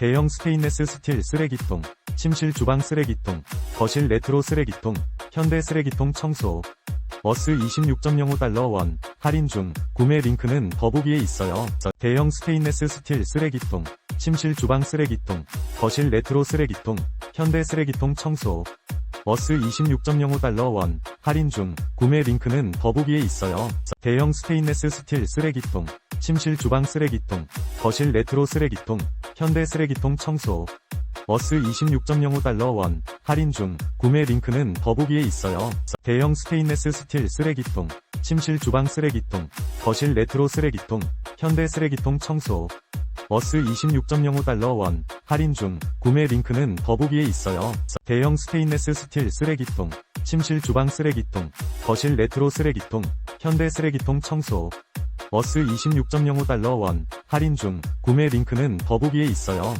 대형 스테인레스 스틸 쓰레기통, 침실 주방 쓰레기통, 거실 레트로 쓰레기통, 현대 쓰레기통 청소. 어스 26.05 달러 원, 할인 중, 구매 링크는 더보기에 있어요. 대형 스테인레스 스틸 쓰레기통, 침실 주방 쓰레기통, 거실 레트로 쓰레기통, 현대 쓰레기통 청소. 어스 26.05 달러 원, 할인 중, 구매 링크는 더보기에 있어요. 대형 스테인레스 스틸 쓰레기통, 침실 주방 쓰레기통, 거실 레트로 쓰레기통, 현대 쓰레기통 청소. 어스 26.05달러 원, 할인 중, 구매 링크는 더보기에 있어요. 대형 스테인레스 스틸 쓰레기통, 침실 주방 쓰레기통, 거실 레트로 쓰레기통, 현대 쓰레기통 청소. 어스 26.05달러 원, 할인 중, 구매 링크는 더보기에 있어요. 대형 스테인레스 스틸 쓰레기통, 침실 주방 쓰레기통, 거실 레트로 쓰레기통, 현대 쓰레기통 청소. 어스 26.05달러 원, 할인 중, 구매 링크는 더보기에 있어요.